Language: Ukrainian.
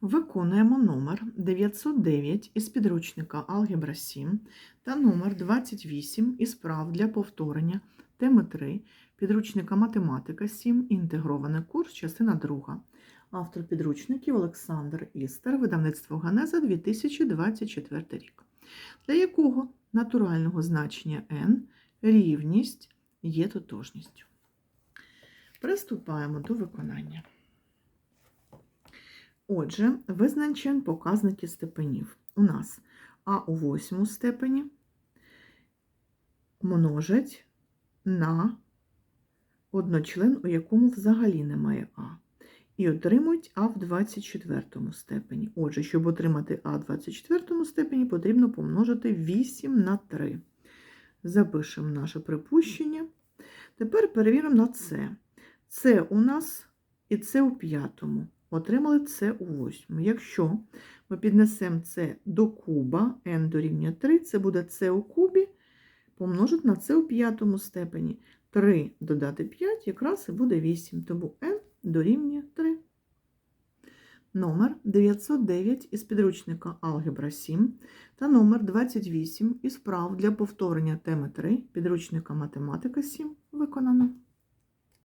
Виконуємо номер 909 із підручника Алгебра 7 та номер 28 із прав для повторення теми 3 підручника Математика 7, інтегрований курс, частина 2. Автор підручників Олександр Істер, видавництво Ганеза 2024 рік. Для якого натурального значення n рівність є тотожністю. Приступаємо до виконання. Отже, визначаємо показники степенів. У нас А у восьмому степені множать на одночлен, у якому взагалі немає А. І отримують А в 24 степені. Отже, щоб отримати А в 24 степені, потрібно помножити 8 на 3. Запишемо наше припущення. Тепер перевіримо на С. С у нас і С у п'ятому. Отримали С у восьмому. Якщо ми піднесемо це до куба, n дорівнює 3, це буде С у кубі, помножити на С у п'ятому степені. 3 додати 5 якраз і буде 8, тому n дорівнює 3. Номер 909 із підручника Алгебра 7 та номер 28 із прав для повторення теми 3 підручника Математика 7 виконано.